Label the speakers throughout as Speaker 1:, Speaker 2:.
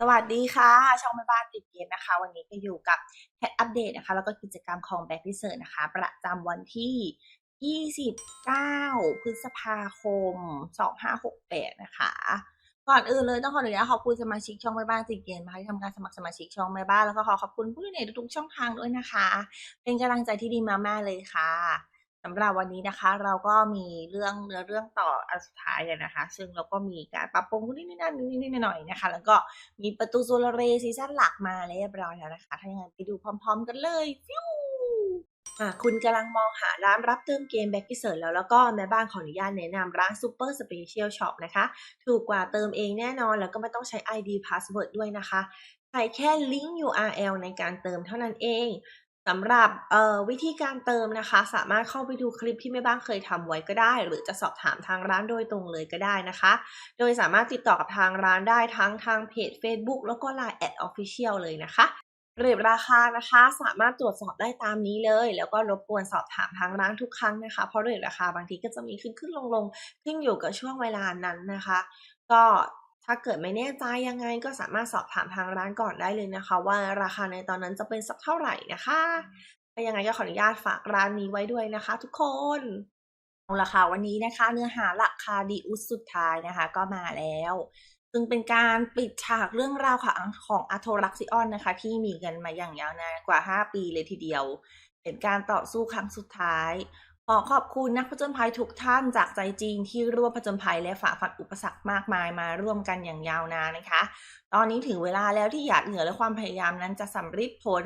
Speaker 1: สวัสดีค่ะ ช่องแม่บ้านติดเกมนะคะ วันนี้ก็อยู่กับแพทอัปเดตนะคะ แล้วก็กิจกรรมของ Back r e s e a r c h นะคะ ประจำวันที่ 29 พฤษภาคม 2568 นะคะ ก่อนอื่นเลยต้องขออนุญาตขอบคุณสมาชิกช่องแม่บ้านติดเกมนะคะที่ทำการสมัครสมาชิกช่องแม่บ้านแล้วก็ขอขอบคุณผู้ดูในทุกๆช่องทางด้วยนะคะ เป็นกำลังใจที่ดีมากๆเลยค่ะ สำหรับวันนี้นะคะ เราก็มีเรื่องเนื้อเรื่องต่ออันสุดท้ายกันนะคะ ซึ่งเราก็มีการปรับปรุงนิดๆนั่นนิดหน่อยนะคะ แล้วก็มีประตูโซลาเรซีซั่นหลักมาเรียบร้อยแล้วนะคะ ถ้าอย่างนั้นไปดูพร้อม ๆ กันเลยฟิวคุณกำลังมองหาร้านรับเติมเกมแบ็กกิเซิร์แล้วแล้วก็แม่บ้านขออนุญาตแนะนำร้าน Super Special Shop นะคะ ถูกกว่าเติมเองแน่นอน แล้วก็ไม่ต้องใช้ ID Password ด้วยนะคะใช้แค่ลิงก์ URL ในการเติมเท่านั้นเอง สำหรับวิธีการเติมนะคะ สามารถเข้าไปดูคลิปที่แม่บ้านเคยทำไว้ก็ได้ หรือจะสอบถามทางร้านโดยตรงเลยก็ได้นะคะ โดยสามารถติดต่อกับทางร้านได้ทั้งทางเพจ Facebook แล้วก็ Line แอด Official เลยนะคะเรทราคานะคะสามารถตรวจสอบได้ตามนี้เลย แล้วก็รบกวนสอบถามทางร้านทุกครั้งนะคะ เพราะเรทราคาบางทีก็จะมีขึ้นขึ้นลงลงขึ้นอยู่กับช่วงเวลานั้นนะคะ ก็ ถ้าเกิดไม่แน่ใจยังไงก็สามารถสอบถามทางร้านก่อนได้เลยนะคะ ว่าราคาในตอนนั้นจะเป็นสักเท่าไหร่นะคะยังไงก็ขออนุญาตฝากร้านนี้ไว้ด้วยนะคะ ทุกคนเอาละค่ะวันนี้นะคะ เนื้อหาหลักคาดีอุสสุดท้ายนะคะ ก็มาแล้วซึ่งเป็นการปิดฉากเรื่องราวของของอาโทรักซิออนนะคะ ที่มีกันมาอย่างยาวนานกว่า 5 ปีเลยทีเดียว เป็นการต่อสู้ครั้งสุดท้าย ขอขอบคุณนักผจญภัยทุกท่านจากใจจริงที่ร่วมผจญภัยและฝ่าฟันอุปสรรคมากมายมาร่วมกันอย่างยาวนานนะคะ ตอนนี้ถึงเวลาแล้วที่หยาดเหงื่อและความพยายามนั้นจะสำเร็จผล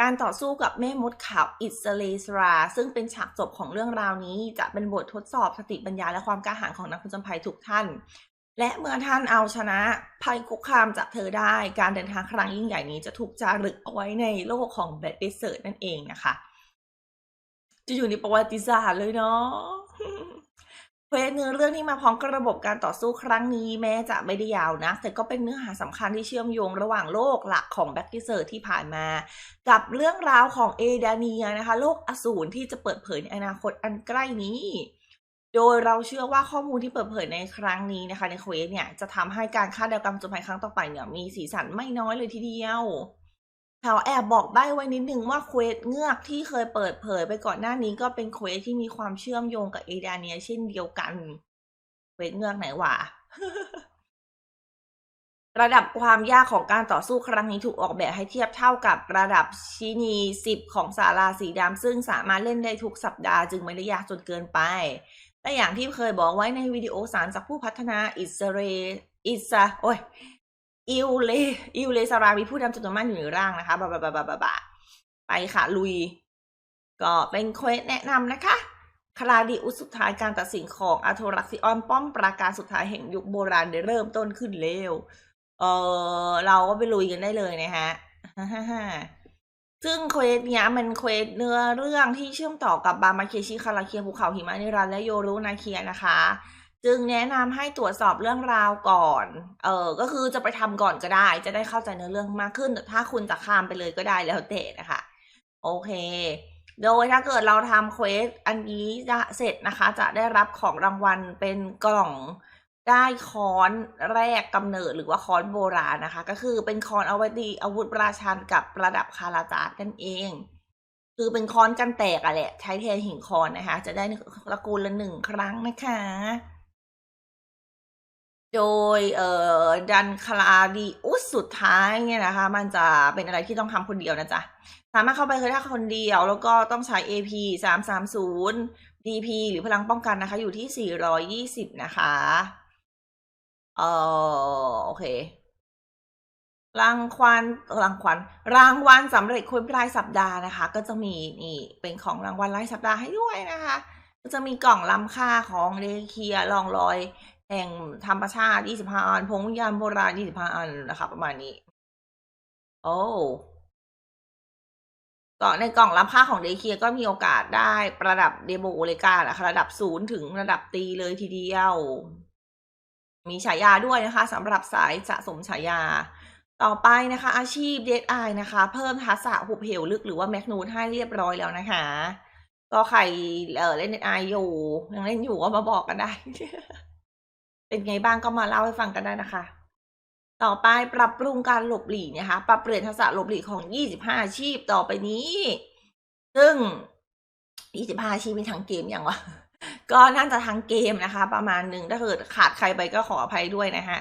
Speaker 1: การต่อสู้กับแม่มดขาวอิสเลสรา ซึ่งเป็นฉากจบของเรื่องราวนี้ จะเป็นบททดสอบสติปัญญาและความกล้าหาญของนักผจญภัยทุกท่าน และเมื่อท่านเอาชนะภัยคุกคามจากเธอได้ การเดินทางครั้งยิ่งใหญ่นี้จะถูกจารึกเอาไว้ในโลกของแบดเดเซอร์นั่นเองนะคะ จะอยู่ในประวัติศาสตร์เลยเนาะเพราะเนื้อเรื่องที่มาพร้อมกับระบบการต่อสู้ครั้งนี้แม้จะไม่ได้ยาวนะ แต่ก็เป็นเนื้อหาสำคัญที่เชื่อมโยงระหว่างโลกหลักของแบ็กกิเซอร์ที่ผ่านมา กับเรื่องราวของเอดาเนียนะคะ โลกอสูรที่จะเปิดเผยในอนาคตอันใกล้นี้โดยเราเชื่อว่าข้อมูลที่เปิดเผยในครั้งนี้นะคะในเควสเนี่ยจะทำให้การคาดเดากรรมจนภัยครั้งต่อไปเนี่ยมีสีสันไม่น้อยเลยทีเดียว เขาแอบบอกใบ้ไว้นิดนึงว่าเควสเงือกที่เคยเปิดเผยไปก่อนหน้านี้ก็เป็นเควสที่มีความเชื่อมโยงกับเอดาเนียเช่นเดียวกัน เควสเงือกไหนวะระดับความยากของการต่อสู้ครั้งนี้ถูกออกแบบให้เทียบเท่ากับระดับชินีสิบของสาราสีดำซึ่งสามารถเล่นได้ทุกสัปดาห์จึงไม่ได้ยากจนเกินไป แต่อย่างที่เคยบอกไว้ในวิดีโอสารจากผู้พัฒนาอิสเรอิสโอ้ย อิวเลอิวเลสรามีผู้นำจำนวนมากอยู่ในร่างนะคะบาบาบาบาบาบาไปค่ะ ลุย ก็เป็นเควสแนะนำนะคะคลาดิอุสสุดท้ายการตัดสินของอาโทรักซิออนป้อมปราการสุดท้ายแห่งยุคโบราณได้เริ่มต้นขึ้นเร็ว เออเราก็ไปลุยกันได้เลยนะฮะซึ่งเควสเนี้ยมันเควสเนื้อเรื่องที่เชื่อมต่อกับบามาเคชิคาราเคียภูเขาหิมะนิรันและโยรุนาเคียนะคะ จึงแนะนำให้ตรวจสอบเรื่องราวก่อน เออก็คือจะไปทำก่อนก็ได้ จะได้เข้าใจเนื้อเรื่องมากขึ้น แต่ถ้าคุณจะข้ามไปเลยก็ได้แล้วแต่นะคะ โอเค โดยถ้าเกิดเราทำเควสอันนี้จะเสร็จนะคะ จะได้รับของรางวัลเป็นกล่องได้ค้อนแรกกำเนิดหรือว่าค้อนโบราณนะคะ ก็คือเป็นค้อนเอาไว้ดีอาวุธราชันกับประดับคาราจาร์กันเอง คือเป็นค้อนกันแตกอะแหละ ใช้แทนหินค้อนนะคะ จะได้ตระกูลละหนึ่งครั้งนะคะ โดยเอ่อดันคลาดีอุสสุดท้ายเนี่ยนะคะ มันจะเป็นอะไรที่ต้องทำคนเดียวนะจ๊ะ สามารถเข้าไปคือถ้าคนเดียว แล้วก็ต้องใช้ AP สามสามศูนย์ DP หรือพลังป้องกันนะคะ อยู่ที่สี่ร้อยยี่สิบนะคะเออโอเค รางควัลรางควัลรางวัลสำเร็จคนรายสัปดาห์นะคะ ก็จะมีนี่เป็นของรางวัลรายสัปดาห์ให้ด้วยนะคะ ก็จะมีกล่องล้ำค่าของเดเคียลองรอย แห่งธรรมชาติ 25 อัน พงยามโบราณ 25 อันนะคะ ประมาณนี้ โอ้ก็ในกล่องรับค่าของเดเคียก็มีโอกาสได้ประดับเดโบเลกานะคะระดับศูนย์ถึงระดับตีเลยทีเดียว มีฉายาด้วยนะคะสำหรับสายสะสมฉายา ต่อไปนะคะ อาชีพเดทไอนะคะ เพิ่มทักษะหุบเหวลึกหรือว่าแมกนูนให้เรียบร้อยแล้วนะคะ ก็ใครเออเล่นเดทไออยู่ยังเล่นอยู่ก็มาบอกกันได้ เป็นไงบ้างก็มาเล่าให้ฟังกันได้นะคะ ต่อไปปรับปรุงการหลบหลีกนะคะ ปรับเปลี่ยนทักษะหลบหลีกของ 25 อาชีพต่อไปนี้ ซึ่ง 25 อาชีพมีทั้งเกมอย่างวะ ก็น่าจะทั้งเกมนะคะ ประมาณหนึ่งถ้าเกิดขาดใครไปก็ขออภัยด้วยนะฮะ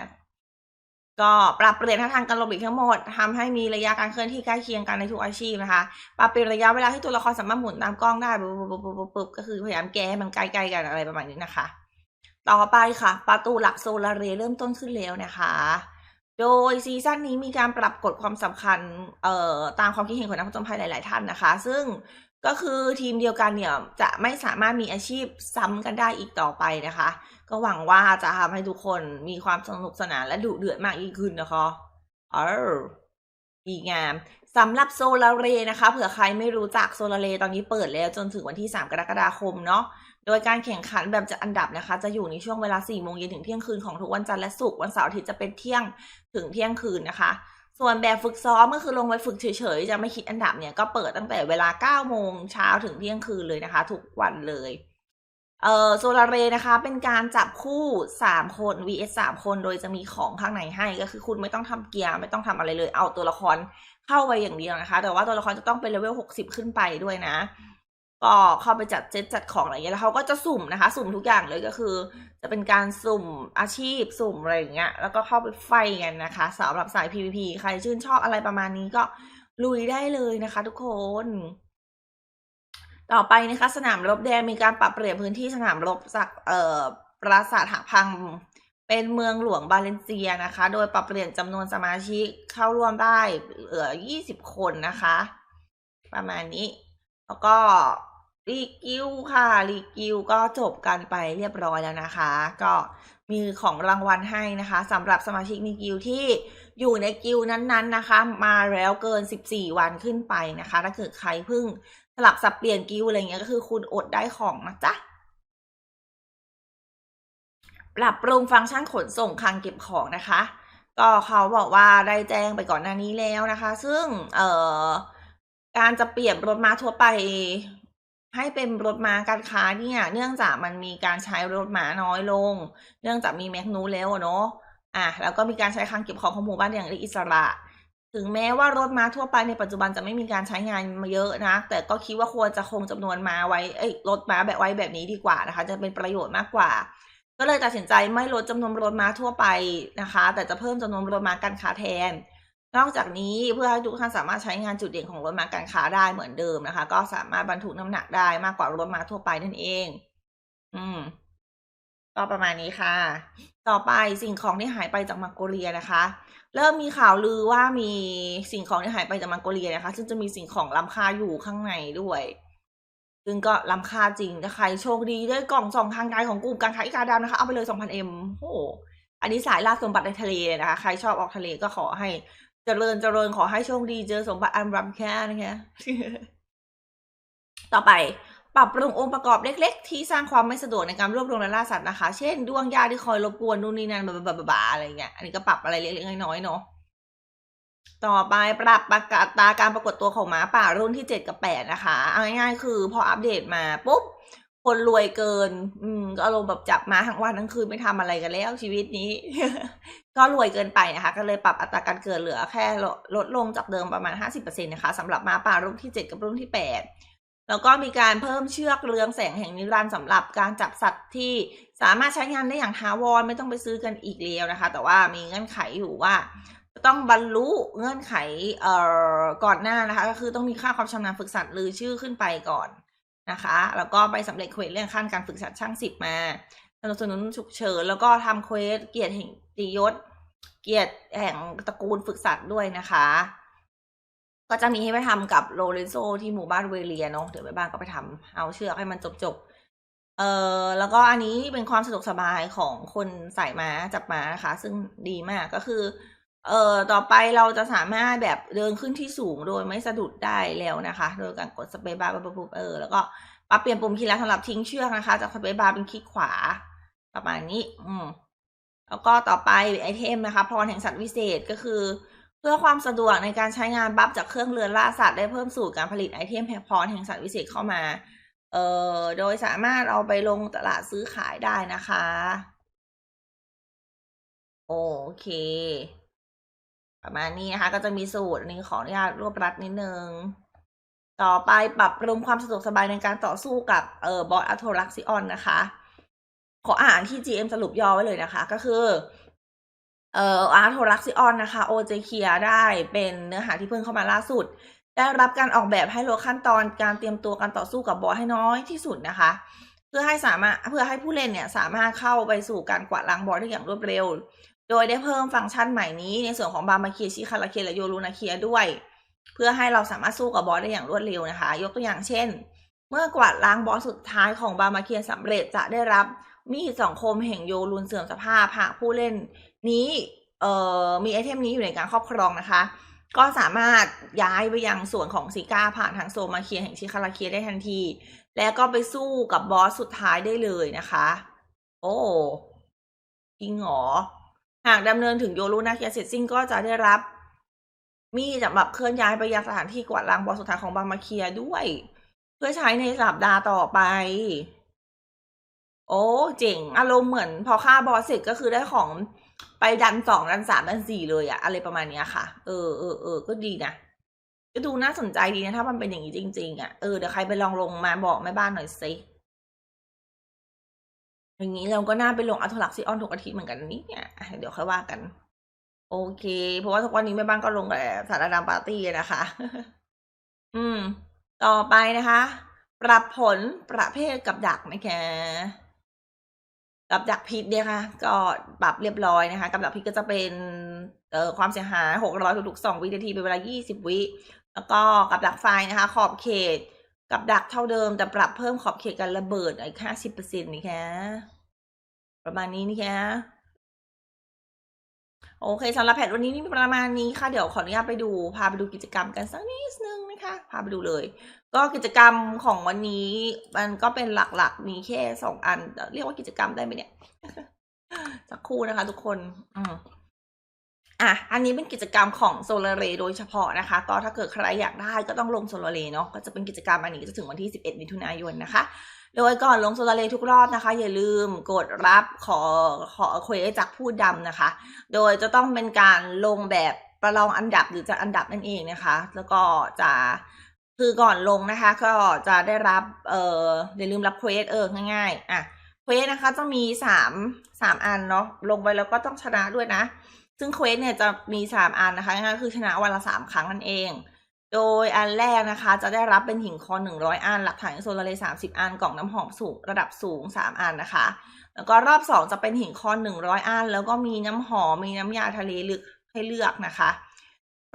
Speaker 1: ก็ปรับเปลี่ยนท่าทางการหลบหลีกทั้งหมดทำให้มีระยะการเคลื่อนที่ใกล้เคียงกันในทุกอาชีพนะคะ ปรับเปลี่ยนระยะเวลาที่ตัวละครสามารถหมุนตามกล้องได้ปุ๊บปุ๊บปุ๊บปุ๊บปุ๊บก็คือพยายามแก้ให้มันใกล้ๆกันอะไรประมาณนี้นะคะ ต่อไปค่ะ ประตูหลักโซลาร์เรเริ่มต้นขึ้นแล้วนะคะ โดยซีซั่นนี้มีการปรับกฎความสำคัญเอ่อตามความคิดเห็นของนักผจญภัยหลาย ๆ ท่านนะคะ ซึ่งก็คือทีมเดียวกันเนี่ยจะไม่สามารถมีอาชีพซ้ำกันได้อีกต่อไปนะคะ ก็หวังว่าจะทำให้ทุกคนมีความสนุกสนานและดุเดือดมากยิ่งขึ้นนะคะเออ ดีงามสำหรับโซลาร์เรนะคะเผื่อใครไม่รู้จักโซลาร์เรตอนนี้เปิดแล้วจนถึงวันที่ 3 กรกฎาคมเนาะโดยการแข่งขันแบบจัดอันดับนะคะ จะอยู่ในช่วงเวลา4โมงเย็นถึงเที่ยงคืนของทุกวันจันทร์และศุกร์วันเสาร์อาทิตย์จะเป็นเที่ยงถึงเที่ยงคืนนะคะ ส่วนแบบฝึกซ้อมก็คือลงไปฝึกเฉยๆ จะไม่คิดอันดับเนี่ยก็เปิดตั้งแต่เวลา9โมงเช้าถึงเที่ยงคืนเลยนะคะ ทุกวันเลย เอ่อโซลาร์เรนะคะ เป็นการจับคู่ 3 คน vs 3 คนโดยจะมีของข้างในให้ก็คือคุณไม่ต้องทำเกียร์ไม่ต้องทำอะไรเลย เอาตัวละครเข้าไปอย่างเดียวนะคะ แต่ว่าตัวละครจะต้องเป็นเลเวล 60 ขึ้นไปด้วยนะ ก็เข้าไปจัดเซตจัดของอะไรเงี้ยแล้วเขาก็จะสุ่มนะคะ สุ่มทุกอย่างเลยก็คือ จะเป็นการสุ่มอาชีพสุ่มอะไรอย่างเงี้ยแล้วก็เข้าไปไฟกันนะคะสำหรับสาย PVP ใครชื่นชอบอะไรประมาณนี้ก็ลุยได้เลยนะคะ ทุกคน ต่อไปนะคะสนามรบแดงมีการปรับเปลี่ยนพื้นที่สนามรบจากเอ่อปราสาทหักพังเป็นเมืองหลวงบาเลนเซียนะคะ โดยปรับเปลี่ยนจำนวนสมาชิกเข้าร่วมได้เหลือ 20 คนนะคะ ประมาณนี้ แล้วก็รีกิวค่ะรีกิวก็จบกันไปเรียบร้อยแล้วนะคะ ก็มีของรางวัลให้นะคะสำหรับสมาชิกในกิวที่ อยู่ในกิวนั้นๆนะคะ มาแล้วเกิน 14 วันขึ้นไปนะคะ ถ้าเกิดใครเพิ่งสลับสับเปลี่ยนกิวอะไรเงี้ยก็คือคุณอดได้ของนะจ๊ะปรับปรุงฟังก์ชันขนส่งคลังเก็บของนะคะ ก็เขาบอกว่าได้แจ้งไปก่อนหน้านี้แล้วนะคะ ซึ่งเอ่อการจะเปลี่ยนรถม้าทั่วไปให้เป็นรถม้าการค้าเนี่ย เนื่องจากมันมีการใช้รถม้าน้อยลง เนื่องจากมีแมกนูแล้วเนาะ อะแล้วก็มีการใช้คลังเก็บของของหมู่บ้านอย่างอิสระ ถึงแม้ว่ารถม้าทั่วไปในปัจจุบันจะไม่มีการใช้งานมาเยอะนะ แต่ก็คิดว่าควรจะคงจำนวนม้าไว้เอ้ยรถม้าแบบไว้แบบนี้ดีกว่านะคะ จะเป็นประโยชน์มากกว่า ก็เลยตัดสินใจไม่ลดจำนวนรถม้าทั่วไปนะคะ แต่จะเพิ่มจำนวนรถม้าการค้าแทน นอกจากนี้เพื่อให้ทุกท่านสามารถใช้งานจุดเด่นของรถม้าการค้าได้เหมือนเดิมนะคะ ก็สามารถบรรทุกน้ำหนักได้มากกว่ารถม้าทั่วไปนั่นเอง อืม ก็ประมาณนี้ค่ะ ต่อไปสิ่งของที่หายไปจากมังโกเลียนะคะ เริ่มมีข่าวลือว่ามีสิ่งของที่หายไปจากมังโกเลียนะคะ ซึ่งจะมีสิ่งของล้ำค่าอยู่ข้างในด้วย ซึ่งก็ล้ำค่าจริงถ้าใครโชคดีได้กล่องสองทางไกลของกลุ่มการค้าอีกาดำนะคะ เอาไปเลย 2,000M โอ้โหอันนี้สายล่าสมบัติในทะเลเลยนะคะ ใครชอบออกทะเลก็ขอให้เจริญเจริญขอให้โชคดีเจอสมบัติอันรำแค่นะคะต่อไป ปรับปรุงองค์ประกอบเล็กๆ ที่สร้างความไม่สะดวกในการรวบรวมและล่าสัตว์นะคะ เช่นดวงยาที่คอยรบกวนนู่นนี่นั่นบาๆๆๆอะไรเงี้ย อันนี้ก็ปรับอะไรเล็กๆน้อยๆเนาะ ต่อไปปรับประกาศตาการปรากฏตัวของหมาป่ารุ่นที่เจ็ดกับแปดนะคะเอาง่ายๆ คือพออัปเดตมาปุ๊บคนรวยเกิน อืมก็อารมณ์แบบจับมาทั้งวันทั้งคืนไม่ทำอะไรกันแล้วชีวิตนี้ ก็รวยเกินไปนะคะ ก็เลยปรับอัตราการเกิดเหลือแค่ลดลงจากเดิมประมาณ 50%นะคะสำหรับหมาป่ารุ่นที่ 7 กับรุ่นที่ 8 แล้วก็มีการเพิ่มเชือกเรืองแสงแห่งนิรันดร์สำหรับการจับสัตว์ที่สามารถใช้งานได้อย่างท้าวรไม่ต้องไปซื้อกันอีกแล้วนะคะ แต่ว่ามีเงื่อนไขอยู่ว่า จะต้องบรรลุเงื่อนไขเอ่อก่อนหน้านะคะ ก็คือต้องมีค่าความชำนาญฝึกสัตว์หรือชื่อขึ้นไปก่อนนะคะ แล้วก็ไปสำเร็จเควสเรื่องขั้นการฝึกสัตว์ช่างสิบมาสนับสนุนฉุกเฉินแล้วก็ทำเควสเกียรติแห่งตียศ เกียรติแห่งตระกูลฝึกสัตว์ด้วยนะคะ ก็จะมีให้ไปทำกับโลเรนโซที่หมู่บ้านเวเลียเนาะเดี๋ยวไปบ้านก็ไปทำเอาเชือกให้มันจบจบเออแล้วก็อันนี้เป็นความสะดวกสบายของคนใส่ม้าจับม้านะคะ ซึ่งดีมากก็คือ เอ่อต่อไปเราจะสามารถแบบเดินขึ้นที่สูงโดยไม่สะดุดได้แล้วนะคะ โดยการกดสเปซบาร์ปุ๊บเออแล้วก็ปรับเปลี่ยนปุ่มคีย์ลัดสำหรับทิ้งเชือกนะคะ จากสเปซบาร์เป็นคลิกขวา ประมาณนี้ อืมแล้วก็ต่อไปไอเทมนะคะพรแห่งสัตว์วิเศษก็คือ พื่อความสะดวกในการใช้งานบัฟจากเครื่องเรือนล่าสัตว์ได้เพิ่มสูตรการผลิตไอเทมแห่งพรแห่งสัตว์วิเศษเข้ามา เอ่อ โดยสามารถเอาไปลงตลาดซื้อขายได้นะคะ โอเค ประมาณนี้นะคะ ก็จะมีสูตรนี้ขออนุญาตรวบรัดนิดนึง ต่อไปปรับปรุงความสะดวกสบายในการต่อสู้กับเอ่อบอสอัโทรักซิออนนะคะ ขออ่านที่ GM สรุปย่อไว้เลยนะคะ ก็คือ เอ่ออาร์โทรักซิออนนะคะโอเจเคียได้เป็นเนื้อหาที่เพิ่งเข้ามาล่าสุด ได้รับการออกแบบให้ลดขั้นตอนการเตรียมตัวการต่อสู้กับบอสให้น้อยที่สุดนะคะ เพื่อให้สามารถเพื่อให้ผู้เล่นเนี่ยสามารถเข้าไปสู่การกวาดล้างบอสได้อย่างรวดเร็ว โดยได้เพิ่มฟังก์ชันใหม่นี้ในส่วนของบามาเคียชิคาราเคียและโยรูนาเคียด้วย เพื่อให้เราสามารถสู้กับบอสได้อย่างรวดเร็วนะคะ ยกตัวอย่างเช่น เมื่อกวาดล้างบอสสุดท้ายของบามาเคียสำเร็จจะได้รับมีดสองคมแห่งโยรูนเสื่อมสภาพหากผู้เล่น นี้เอ่อมีไอเทมนี้อยู่ในการครอบครองนะคะ ก็สามารถย้ายไปยังส่วนของซิก้าผ่านทางโซมาเคียแห่งชิคาราเคียได้ทันที แล้วก็ไปสู้กับบอสสุดท้ายได้เลยนะคะ โอ้จริงเหรอ หากดำเนินถึงโยรุนาเคียเสร็จสิ้นก็จะได้รับ มีดสำหรับเคลื่อนย้ายไปยังสถานที่กวาดล้างบอสสุดท้ายของบามาเคียด้วย เพื่อใช้ในสัปดาห์ต่อไปโอ้เจ๋งอารมณ์เหมือนพอฆ่าบอสเสร็จก็คือได้ของ ไปดันสองดันสามดันสี่เลยอะอะไรประมาณเนี้ยค่ะ เออเออเออก็ดีนะก็ดูน่าสนใจดีนะถ้ามันเป็นอย่างนี้จริง ๆอะเออเดี๋ยวใครไปลองลงมาบอกแม่บ้านหน่อยสิอย่างนี้เราก็น่าไปลงอัลทลักซิออนทุกอาทิตย์เหมือนกันนี่เนี่ยเดี๋ยวค่อยว่ากัน โอเค เพราะว่าทุกวันนี้แม่บ้านก็ลงแต่สารดามปาร์ตี้นะคะ อืม ต่อไปนะคะ ปรับผลประเภทกับดักนะคะ กับดักพิษเนี่ยค่ะ ก็ปรับเรียบร้อยนะคะ กับดักพิษก็จะเป็นเอ่อความเสียหายหกร้อยทุกๆสองวินาทีเป็นเวลายี่สิบวิแล้วก็กับดักไฟนะคะ ขอบเขตกับดักเท่าเดิม แต่ปรับเพิ่มขอบเขตการระเบิดอีกห้าสิบเปอร์เซ็นต์นี่คะประมาณนี้นี่คะ โอเคสำหรับแพทวันนี้นี่ประมาณนี้ค่ะ เดี๋ยวขออนุญาตไปดู พาไปดูกิจกรรมกันสักนิดนึงนะคะ พาไปดูเลย ก็กิจกรรมของวันนี้มันก็เป็นหลักๆ มีแค่สองอัน เรียกว่ากิจกรรมได้ไหมเนี่ย สักครู่นะคะ ทุกคน อืม อะ อันนี้เป็นกิจกรรมของโซลาเรโดยเฉพาะนะคะ ก็ถ้าเกิดใครอยากได้ก็ต้องลงโซลาเรเนาะ ก็จะเป็นกิจกรรมอันนี้จะถึงวันที่ 11 มิถุนายนนะคะ โดยก่อนลงโซลาเรทุกรอบนะคะ อย่าลืมกดรับขอขอเควจากผู้ดำนะคะ โดยจะต้องเป็นการลงแบบประลองอันดับหรือจะอันดับนั่นเองนะคะ แล้วก็จะคือก่อนลงนะคะ ก็จะได้รับเอออย่าลืมรับเควสเออง่ายๆ อะเควสนะคะจะมีสามสามอันเนาะ ลงไปแล้วก็ต้องชนะด้วยนะ ซึ่งเควสเนี่ยจะมีสามอันนะคะง่ายๆคือชนะวันละสามครั้งนั่นเอง โดยอันแรกนะคะ จะได้รับเป็นหินคอนหนึ่งร้อยอัน หลักฐานโซลาร์เรย์สามสิบอัน กล่องน้ำหอมสูงระดับสูงสามอันนะคะ แล้วก็รอบสองจะเป็นหินคอนหนึ่งร้อยอัน แล้วก็มีน้ำหอม มีน้ำยาทะเลลึกให้เลือกนะคะ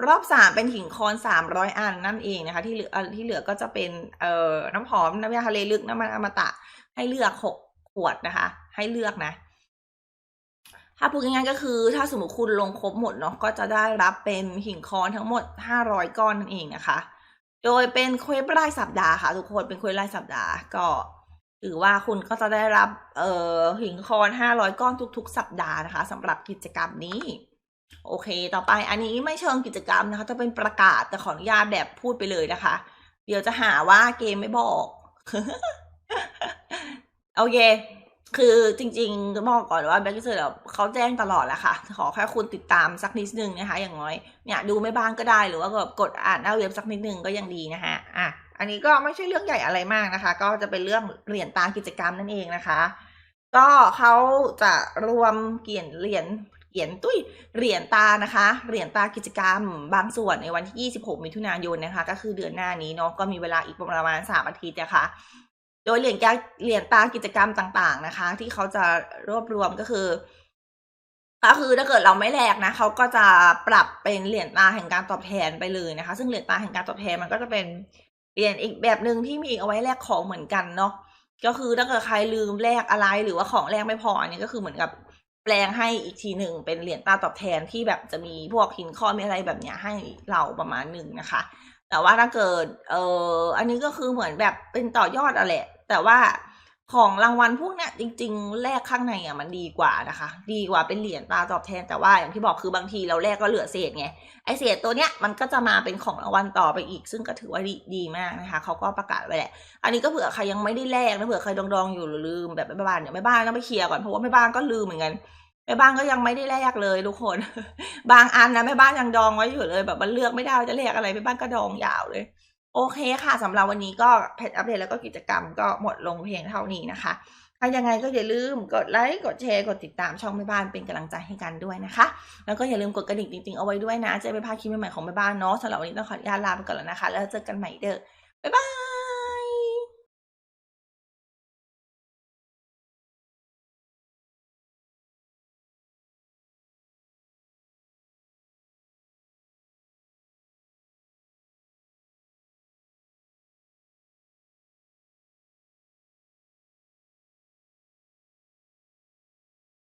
Speaker 1: รอบสามเป็นหินคอนสามร้อยอันนั่นเองนะคะ ที่เหลือที่เหลือก็จะเป็นเอ่อน้ำหอม น้ำยาทะเลลึก น้ำมันอมตะ ให้เลือกหกขวดนะคะ ให้เลือกนะ ถ้าพูดง่ายๆก็คือถ้าสมมติคุณลงครบหมดเนาะก็จะได้รับเป็นหินคอนทั้งหมดห้าร้อยก้อนนั่นเองนะคะ โดยเป็นเควสรายสัปดาห์ค่ะ ทุกคนเป็นเควสรายสัปดาห์ก็ถือว่าคุณก็จะได้รับเอ่อหินคอนห้าร้อยก้อนทุก ๆ สัปดาห์นะคะสำหรับกิจกรรมนี้ โอเค ต่อไปอันนี้ไม่เชิงกิจกรรมนะคะจะเป็นประกาศแต่ขออนุญาตแบบพูดไปเลยนะคะ เดี๋ยวจะหาว่าเกมไม่บอกโอเค คือจริงๆจะบอกก่อนว่าแบ็กเซอร์เขาแจ้งตลอดแหละค่ะ ขอแค่คุณติดตามสักนิดนึงนะคะ อย่างน้อยเนี่ยดูไม่บ้างก็ได้หรือว่าแบบกดอ่านหน้าเว็บสักนิดนึงก็ยังดีนะคะอะอันนี้ก็ไม่ใช่เรื่องใหญ่อะไรมากนะคะ ก็จะเป็นเรื่องเหรียญตากิจกรรมนั่นเองนะคะ ก็เขาจะรวมเกียนเหรียญเหรียญตุ้ยเหรียญตานะคะ เหรียญตากิจกรรม บางส่วนในวันที่ 26 มิถุนายนนะคะ ก็คือเดือนหน้านี้เนาะก็มีเวลาอีกประมาณ3อาทิตย์นะคะ โดยเหรียญแกเหรียญตากิจกรรมต่าง ๆ นะคะ ที่เขาจะรวบรวมก็คือ ก็คือถ้าเกิดเราไม่แลกนะเขาก็จะปรับเป็นเหรียญตาแห่งการตอบแทนไปเลยนะคะ ซึ่งเหรียญตาแห่งการตอบแทนมันก็จะเป็นเหรียญอีกแบบหนึ่งที่มีเอาไว้แลกของเหมือนกันเนาะก็คือถ้าเกิดใครลืมแลกอะไรหรือว่าของแลกไม่พออันนี้ก็คือเหมือนกับแปลงให้อีกทีหนึ่งเป็นเหรียญตาตอบแทนที่แบบจะมีพวกหินข้อมีอะไรแบบเนี้ยให้เราประมาณหนึ่งนะคะ แต่ว่าถ้าเกิด เอออันนี้ก็คือเหมือนแบบเป็นต่อยอดอะแหละ แต่ว่าของรางวัลพวกเนี้ยจริง ๆ แลกข้างในอะมันดีกว่านะคะ ดีกว่าเป็นเหรียญตาตอบแทนแต่ว่าอย่างที่บอกคือบางทีเราแลกก็เหลือเศษไงไอเศษตัวเนี้ยมันก็จะมาเป็นของรางวัลต่อไปอีก ซึ่งก็ถือว่าดีดีมากนะคะเขาก็ประกาศไว้แหละ อันนี้ก็เผื่อใครยังไม่ได้แลกนะเผื่อใครดองๆอยู่หรือลืมแบบแม่บ้านเดี๋ยแม่บ้านต้องไปเคลียร์ก่อนเพราะว่าแม่บ้านก็ลืมเหมือนกัน ม่บ้านก็ยังไม่ได้แลกเลยทุกคน บางอันนะแม่บ้านยังดองไว้อยู่เลยแบบมันเลือกไม่ได้ว่าจะแลกอะไรแม่บ้านก็ดองยาวเลย โอเคค่ะสำหรับวันนี้ก็เพจอัปเดตแล้วก็กิจกรรมก็หมดลงเพียงเท่านี้นะคะถ้ายังไงก็อย่าลืมกดไลค์กดแชร์กดติดตามช่องแม่บ้านเป็นกำลังใจให้กันด้วยนะคะ แล้วก็อย่าลืมกดกระดิ่งจริงๆเอาไว้ด้วยนะจะไม่พลาดคลิปใหม่ๆของแม่บ้านเนาะสำหรับวันนี้ต้องขออนุญาตลาไปก่อนแล้วนะคะ แล้วเจอกันใหม่เด้อบ๊ายบาย